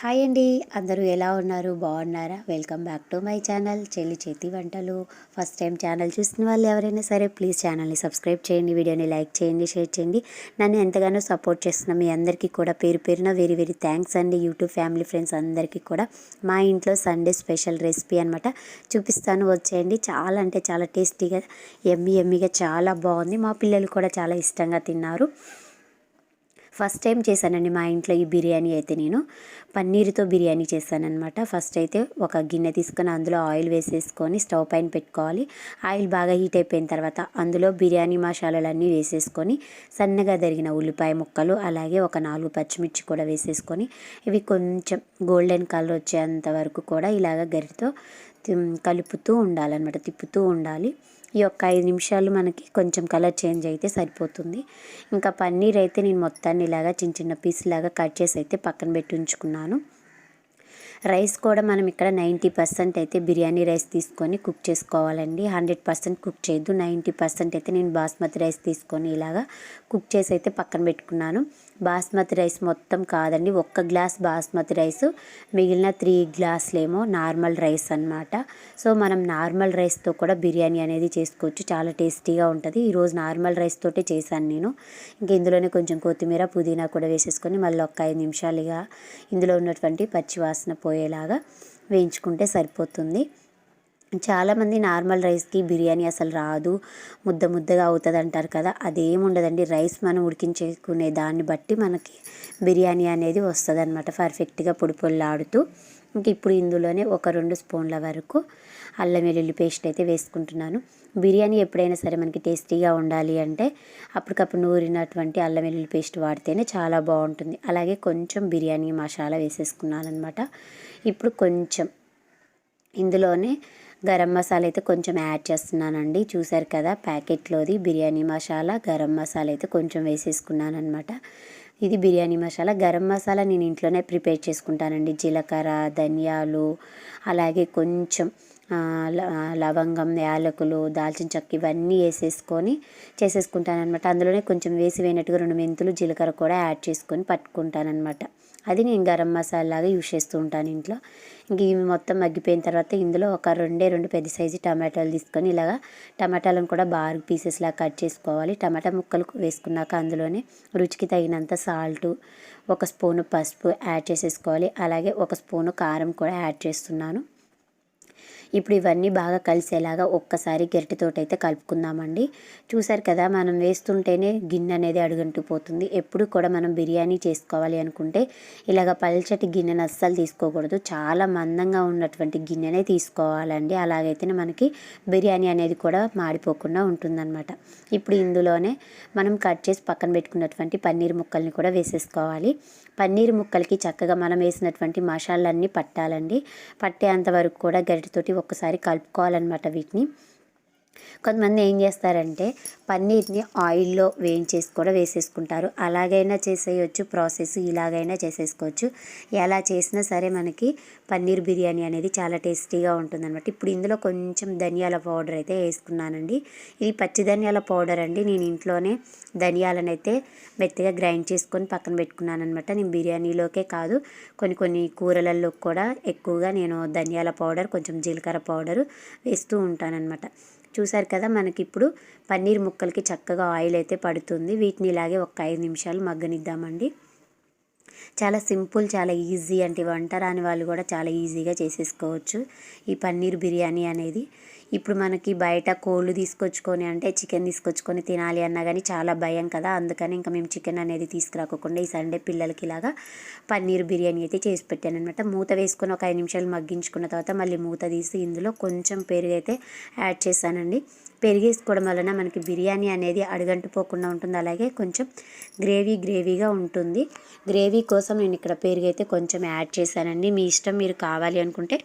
Hi అండి. అందరూ ఎలా ఉన్నారు? బాగున్నారా? Welcome back to my channel Chelli Chethi Vantalu. First time channel చూసిన వాళ్ళు ఎవరైనా సరే ప్లీజ్ ఛానల్ని సబ్స్క్రైబ్ చేయండి వీడియోని లైక్ చేయండి షేర్ చేయండి. నన్ను ఎంతగానో సపోర్ట్ చేస్తున్న మీ అందరికీ కూడా పేరు పేరున వెరీ వెరీ థ్యాంక్స్ అండి. యూట్యూబ్ ఫ్యామిలీ ఫ్రెండ్స్ అందరికీ కూడా. మా ఇంట్లో సండే స్పెషల్ రెసిపీ అనమాట చూపిస్తాను వచ్చేయండి. చాలా అంటే చాలా టేస్టీగా ఎమ్మి ఎమ్మిగా చాలా బాగుంది. మా పిల్లలు కూడా చాలా ఇష్టంగా తిన్నారు. ఫస్ట్ టైం చేశానండి మా ఇంట్లో ఈ బిర్యానీ అయితే నేను. పన్నీరుతో బిర్యానీ చేశానమాట ఫస్ట్ అయితే ఒక గిన్నె తీసుకొని అందులో ఆయిల్ వేసేసుకొని స్టవ్ పైన పెట్టుకోవాలి. ఆయిల్ బాగా హీట్ అయిపోయిన తర్వాత అందులో బిర్యానీ మసాలాలన్నీ వేసేసుకొని సన్నగా తరిగిన ఉల్లిపాయ ముక్కలు అలాగే ఒక నాలుగు పచ్చిమిర్చి కూడా వేసేసుకొని ఇవి కొంచెం గోల్డెన్ కలర్ వచ్చేంత వరకు కూడా ఇలాగ గరితో కలుపుతూ ఉండాలన్నమాట తిప్పుతూ ఉండాలి. ఈ యొక్క ఐదు నిమిషాలు మనకి కొంచెం కలర్ చేంజ్ అయితే సరిపోతుంది. ఇంకా పన్నీర్ అయితే నేను మొత్తాన్ని ఇలాగా చిన్న చిన్న పీస్ లాగా కట్ చేసి అయితే పక్కన పెట్టి ఉంచుకున్నాను. రైస్ కూడా మనం ఇక్కడ నైంటీ పర్సెంట్ అయితే బిర్యానీ రైస్ తీసుకొని కుక్ చేసుకోవాలండి. హండ్రెడ్ పర్సెంట్ కుక్ చేయొద్దు. నైంటీ పర్సెంట్ అయితే నేను బాస్మతి రైస్ తీసుకొని ఇలాగా కుక్ చేసి అయితే పక్కన పెట్టుకున్నాను. బాస్మతి రైస్ మొత్తం కాదండి. ఒక్క గ్లాస్ బాస్మతి రైస్ మిగిలిన త్రీ గ్లాసులేమో నార్మల్ రైస్ అనమాట సో మనం నార్మల్ రైస్తో కూడా బిర్యానీ అనేది చేసుకోవచ్చు. చాలా టేస్టీగా ఉంటుంది. ఈరోజు నార్మల్ రైస్ తోటే చేశాను నేను. ఇంకా ఇందులోనే కొంచెం కొత్తిమీర పుదీనా కూడా వేసేసుకొని మళ్ళీ ఒక ఐదు నిమిషాలుగా ఇందులో ఉన్నటువంటి పచ్చివాసన పోయేలాగా వేయించుకుంటే సరిపోతుంది. చాలామంది నార్మల్ రైస్కి బిర్యానీ అసలు రాదు. ముద్ద ముద్దగా అవుతుంది అంటారు కదా అదేం ఉండదండి రైస్ మనం ఉడికించుకునే దాన్ని బట్టి మనకి బిర్యానీ అనేది వస్తుంది అనమాట పర్ఫెక్ట్గా పొడి పొల్లాడుతూ ఇంక ఇప్పుడు ఇందులోనే ఒక రెండు స్పూన్ల వరకు అల్లం వెల్లుల్లి పేస్ట్ అయితే వేసుకుంటున్నాను. బిర్యానీ ఎప్పుడైనా సరే మనకి టేస్టీగా ఉండాలి అంటే అప్పటికప్పుడు నూరినటువంటి అల్లం వెల్లుల్లి పేస్ట్ వాడితేనే చాలా బాగుంటుంది. అలాగే కొంచెం బిర్యానీ మసాలా వేసేసుకున్నాను అనమాట ఇప్పుడు కొంచెం ఇందులోనే గరం మసాలా అయితే కొంచెం యాడ్ చేస్తున్నానండి. చూసారు కదా ప్యాకెట్లోది బిర్యానీ మసాలా గరం మసాలా అయితే కొంచెం వేసేసుకున్నాను అనమాట ఇది బిర్యానీ మసాలా. గరం మసాలా నేను ఇంట్లోనే ప్రిపేర్ చేసుకుంటానండి. జీలకర్ర ధనియాలు అలాగే కొంచెం లవంగం యాలకులు దాల్చిన చెక్క ఇవన్నీ వేసేసుకొని చేసేసుకుంటానమాట అందులోనే కొంచెం వేసి వేయనట్టుగా రెండు మెంతులు జీలకర్ర కూడా యాడ్ చేసుకొని పట్టుకుంటానమాట అది నేను గరం మసాలాగా యూజ్ చేస్తూ ఉంటాను ఇంట్లో. ఇంక ఇవి మొత్తం మగ్గిపోయిన తర్వాత ఇందులో ఒక రెండే రెండు పెద్ద సైజు టమాటాలు తీసుకొని ఇలాగా టమాటాలను కూడా బాగా పీసెస్లా కట్ చేసుకోవాలి. టమాటా ముక్కలు వేసుకున్నాక అందులోనే రుచికి తగినంత సాల్టు ఒక స్పూను పసుపు యాడ్ చేసేసుకోవాలి. అలాగే ఒక స్పూను కారం కూడా యాడ్ చేస్తున్నాను. ఇప్పుడు ఇవన్నీ బాగా కలిసేలాగా ఒక్కసారి గరిటెతోటి కలుపుకుందామండి. చూసారు కదా మనం వేస్తుంటేనే గిన్నె అనేది అడుగంటుపోతుంది ఎప్పుడు కూడా మనం బిర్యానీ చేసుకోవాలి అనుకుంటే ఇలాగ పల్చటి గిన్నెను అస్సలు తీసుకోకూడదు. చాలా మందంగా ఉన్నటువంటి గిన్నెనే తీసుకోవాలండి. అలాగైతేనే మనకి బిర్యానీ అనేది కూడా మాడిపోకుండా ఉంటుందన్నమాట. ఇప్పుడు ఇందులోనే మనం కట్ చేసి పక్కన పెట్టుకున్నటువంటి పన్నీర్ ముక్కల్ని కూడా వేసేసుకోవాలి. పన్నీర్ ముక్కలకి చక్కగా మనం వేసినటువంటి మసాలన్నీ పట్టాలండి. పట్టేంత వరకు కూడా గరిటతోటి ఒక్కసారి కలుపుకోవాలన్నమాట వీటిని. కొంతమంది ఏం చేస్తారంటే పన్నీర్ని ఆయిల్లో వేయించేసి కూడా వేసేసుకుంటారు. అలాగైనా చేసేయచ్చు ప్రాసెస్ ఇలాగైనా చేసేసుకోవచ్చు. ఎలా చేసినా సరే మనకి పన్నీర్ బిర్యానీ అనేది చాలా టేస్టీగా ఉంటుందన్నమాట. ఇప్పుడు ఇందులో కొంచెం ధనియాల పౌడర్ అయితే వేసుకున్నానండి. ఇది పచ్చి ధనియాల పౌడర్ అండి. నేను ఇంట్లోనే ధనియాలను అయితే మెత్తగా గ్రైండ్ చేసుకొని పక్కన పెట్టుకున్నాను అనమాట నేను బిర్యానీలోకే కాదు కొన్ని కొన్ని కూరలలో కూడా ఎక్కువగా నేను ధనియాల పౌడర్ కొంచెం జీలకర్ర పౌడర్ వేస్తూ ఉంటానన్నమాట. చూసారు కదా మనకి ఇప్పుడు పన్నీర్ ముక్కలకి చక్కగా ఆయిల్ అయితే పడుతుంది. వీటిని ఇలాగే ఒక ఐదు నిమిషాలు మగ్గనిద్దామండి. చాలా సింపుల్ చాలా ఈజీ అంటే వంట రాని వాళ్ళు కూడా చాలా ఈజీగా చేసేసుకోవచ్చు. ఈ పన్నీర్ బిర్యానీ అనేది ఇప్పుడు మనకి బయట కోళ్ళు తీసుకొచ్చుకొని అంటే చికెన్ తీసుకొచ్చుకొని తినాలి అన్నా కానీ చాలా భయం కదా. అందుకని ఇంకా మేము చికెన్ అనేది తీసుకురాకుండా ఈ సండే పిల్లలకి ఇలాగా పన్నీర్ బిర్యానీ అయితే చేసి పెట్టాను అనమాట మూత వేసుకొని ఒక ఐదు నిమిషాలు మగ్గించుకున్న తర్వాత మళ్ళీ మూత తీసి ఇందులో కొంచెం పెరుగు అయితే యాడ్ చేశానండి. పెరిగేసుకోవడం వలన మనకి బిర్యానీ అనేది అడుగంటిపోకుండా ఉంటుంది. అలాగే కొంచెం గ్రేవీ గ్రేవీగా ఉంటుంది. గ్రేవీ కోసం నేను ఇక్కడ పెరుగు అయితే కొంచెం యాడ్ చేశానండి. మీ ఇష్టం మీరు కావాలి అనుకుంటే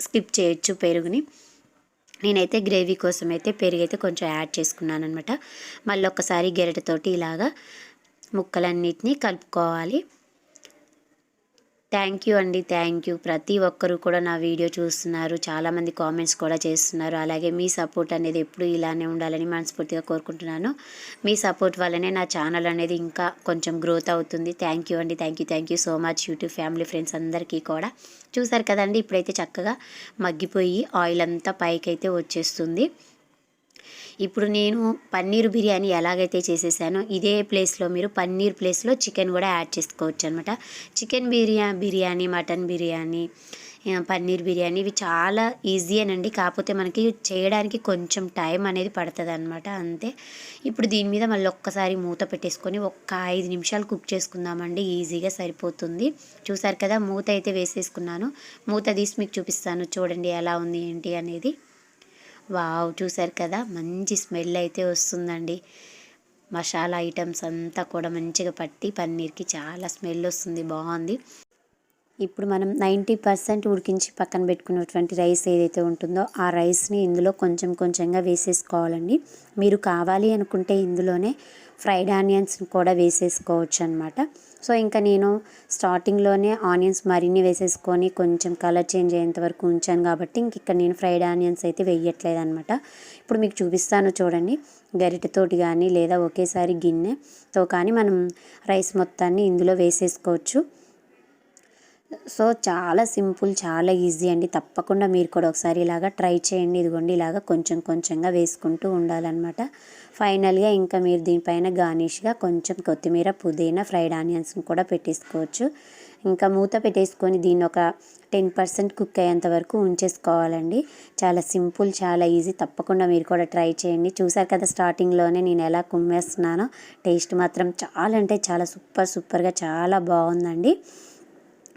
స్కిప్ చేయొచ్చు పెరుగుని. నేనైతే గ్రేవీ కోసం అయితే పెరుగు అయితే కొంచెం యాడ్ చేసుకున్నాను అనమాట మళ్ళీ ఒక్కసారి గెరటతోటి ఇలాగా ముక్కలన్నిటినీ కలుపుకోవాలి. థ్యాంక్ యూ అండి థ్యాంక్ యూ. ప్రతి ఒక్కరు కూడా నా వీడియో చూస్తున్నారు. చాలామంది కామెంట్స్ కూడా చేస్తున్నారు. అలాగే మీ సపోర్ట్ అనేది ఎప్పుడు ఇలానే ఉండాలని మనస్ఫూర్తిగా కోరుకుంటున్నాను. మీ సపోర్ట్ వల్లనే నా ఛానల్ అనేది ఇంకా కొంచెం గ్రోత్ అవుతుంది. థ్యాంక్ యూ అండి thank you thank you so much YouTube family friends అందరికీ కూడా. చూసారు కదండి ఇప్పుడైతే చక్కగా మగ్గిపోయి ఆయిల్ అంతా పైకి అయితే వచ్చేస్తుంది. ఇప్పుడు నేను పన్నీర్ బిర్యానీ ఎలాగైతే చేసేసానో ఇదే ప్లేస్లో మీరు పన్నీర్ ప్లేస్లో చికెన్ కూడా యాడ్ చేసుకోవచ్చు అనమాట చికెన్ బిర్యా బిర్యానీ మటన్ బిర్యానీ పన్నీర్ బిర్యానీ ఇవి చాలా ఈజీయేనండి కాకపోతే మనకి చేయడానికి కొంచెం టైం అనేది పడుతుంది అనమాట అంతే. ఇప్పుడు దీని మీద మళ్ళీ ఒక్కసారి మూత పెట్టేసుకొని ఒక్క ఐదు నిమిషాలు కుక్ చేసుకుందామండి. ఈజీగా సరిపోతుంది. చూసారు కదా మూత అయితే వేసేసుకున్నాను. మూత తీసి మీకు చూపిస్తాను చూడండి ఎలా ఉంది ఏంటి అనేది. వావ్ చూసారు కదా? మంచి స్మెల్ అయితే వస్తుందండి. మసాలా ఐటమ్స్ అంతా కూడా మంచిగా పట్టి పన్నీర్కి చాలా స్మెల్ వస్తుంది. బాగుంది. ఇప్పుడు మనం నైంటీ పర్సెంట్ ఉడికించి పక్కన పెట్టుకున్నటువంటి రైస్ ఏదైతే ఉంటుందో ఆ రైస్ని ఇందులో కొంచెం కొంచెంగా వేసేసుకోవాలండి. మీరు కావాలి అనుకుంటే ఇందులోనే ఫ్రైడ్ ఆనియన్స్ కూడా వేసేసుకోవచ్చు అనమాట సో ఇంకా నేను స్టార్టింగ్లోనే ఆనియన్స్ మరిన్ని వేసేసుకొని కొంచెం కలర్ చేంజ్ అయ్యేంత వరకు ఉంచాను కాబట్టి ఇంక ఇక్కడ నేను ఫ్రైడ్ ఆనియన్స్ అయితే వేయట్లేదు అనమాట ఇప్పుడు మీకు చూపిస్తాను చూడండి. గరిటెతోటి కానీ లేదా ఒకేసారి గిన్నెతో కానీ మనం రైస్ మొత్తాన్ని ఇందులో వేసేసుకోవచ్చు. సో చాలా సింపుల్ చాలా ఈజీ అండి. తప్పకుండా మీరు కూడా ఒకసారి ఇలాగా ట్రై చేయండి. ఇదిగోండి ఇలాగా కొంచెం కొంచెంగా వేసుకుంటూ ఉండాలన్నమాట. ఫైనల్గా ఇంకా మీరు దీనిపైన గార్నిష్గా కొంచెం కొత్తిమీర పుదీనా ఫ్రైడ్ ఆనియన్స్ని కూడా పెట్టేసుకోవచ్చు. ఇంకా మూత పెట్టేసుకొని దీన్ని ఒక టెన్ పర్సెంట్ కుక్ అయ్యేంత వరకు ఉంచేసుకోవాలండి. చాలా సింపుల్ చాలా ఈజీ. తప్పకుండా మీరు కూడా ట్రై చేయండి. చూసారు కదా స్టార్టింగ్లోనే నేను ఎలా కుమ్మేస్తున్నానో. టేస్ట్ మాత్రం చాలా అంటే చాలా సూపర్ సూపర్గా చాలా బాగుందండి.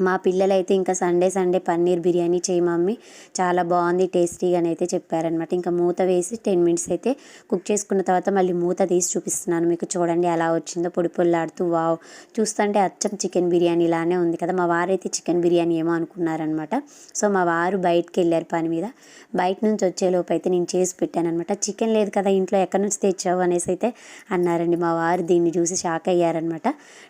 మా పిల్లలైతే ఇంకా సండే సండే పన్నీర్ బిర్యానీ చేయి మమ్మీ. చాలా బాగుంది టేస్టీగానే అయితే చెప్పారనమాట ఇంకా మూత వేసి టెన్ మినిట్స్ అయితే కుక్ చేసుకున్న తర్వాత మళ్ళీ మూత తీసి చూపిస్తున్నాను మీకు. చూడండి ఎలా వచ్చిందో పొడి పొల్లాడుతూ వావ్ చూస్తుంటే అచ్చం చికెన్ బిర్యానీ లానే ఉంది కదా. మా వారైతే చికెన్ బిర్యానీ ఏమో అనుకున్నారనమాట సో మా వారు బయటకు వెళ్ళారు పని మీద. బయట నుంచి వచ్చేలోపు అయితే నేను చేసి పెట్టాను అనమాట చికెన్ లేదు కదా ఇంట్లో ఎక్కడి నుంచి తెచ్చావు? అనేసి అయితే అన్నారండి మా వారు. దీన్ని చూసి షాక్ అయ్యారనమాట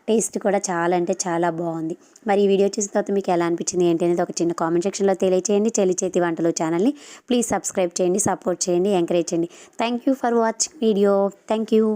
టేస్ట్ కూడా చాలా అంటే చాలా బాగుంది. మరి ఈ వీడియో చేసిన తర్వాత మీకు ఎలా అనిపించింది ఏంటి అనేది ఒక చిన్న కామెంట్ సెక్షన్లో తెలియచేయండి. చెల్లి చేతి వంటలు ఛానల్ని ప్లీజ్ సబ్స్క్రైబ్ చేయండి సపోర్ట్ చేయండి ఎంకరేజ్ చేయండి. Thank you for watching video thank you